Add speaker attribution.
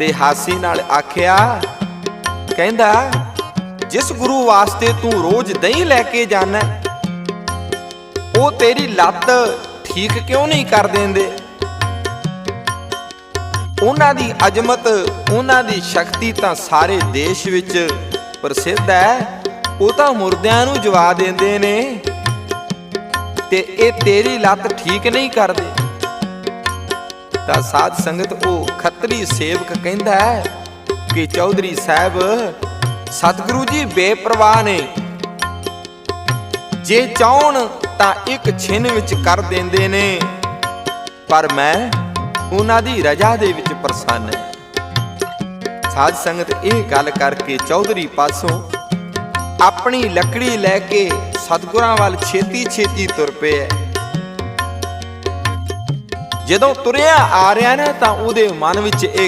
Speaker 1: ਤੇ ਹਾਸੀ ਨਾਲ ਆਖਿਆ, ਕਹਿੰਦਾ, ਜਿਸ ਗੁਰੂ ਵਾਸਤੇ ਤੂੰ ਰੋਜ਼ ਦਹੀਂ ਲੈ ਕੇ ਜਾਣਾ ਉਹ ਤੇਰੀ ਲੱਤ ਠੀਕ ਕਿਉਂ ਨਹੀਂ ਕਰ ਦਿੰਦੇ? ਉਹਨਾਂ ਦੀ ਅਜ਼ਮਤ, ਉਹਨਾਂ ਦੀ ਸ਼ਕਤੀ ਤਾਂ ਸਾਰੇ ਦੇਸ਼ ਵਿੱਚ ਪ੍ਰਸਿੱਧ ਹੈ। ਉਹ ਤਾਂ ਮੁਰਦਿਆਂ ਨੂੰ ਜਵਾ ਦਿੰਦੇ ਨੇ ਤੇ ਇਹ ਤੇਰੀ ਲੱਤ ਠੀਕ ਨਹੀਂ ਕਰਦੇ। ਤਾਂ ਸਾਧ ਸੰਗਤ ਉਹ ਖੱਤਰੀ ਸੇਵਕ ਕਹਿੰਦਾ ਕਿ ਚੌਧਰੀ ਸਾਹਿਬ, ਸਤਿਗੁਰੂ ਜੀ ਬੇਪਰਵਾਹ ਨੇ। ਜੇ ਚਾਹਣ ਤਾਂ ਇੱਕ ਛਿਨ ਵਿੱਚ ਕਰ ਦਿੰਦੇ ਨੇ। ਪਰ ਮੈਂ ਉਹਨਾਂ ਦੀ ਰਜਾ ਦੇ ਵਿੱਚ ਪ੍ਰਸੰਨ ਹਾਂ। ਸਾਧ ਸੰਗਤ ਇਹ ਗੱਲ ਕਰਕੇ ਚੌਧਰੀ ਪਾਸੋਂ ਆਪਣੀ ਲੱਕੜੀ ਲੈ ਕੇ ਸਤਿਗੁਰਾਂ ਵੱਲ ਛੇਤੀ ਛੇਤੀ ਤੁਰ ਪਿਆ ਜਦੋਂ ਤੁਰਿਆ ਆ ਰਿਹਾ ਨਾ ਤਾਂ ਉਹਦੇ ਮਨ ਵਿੱਚ ਇਹ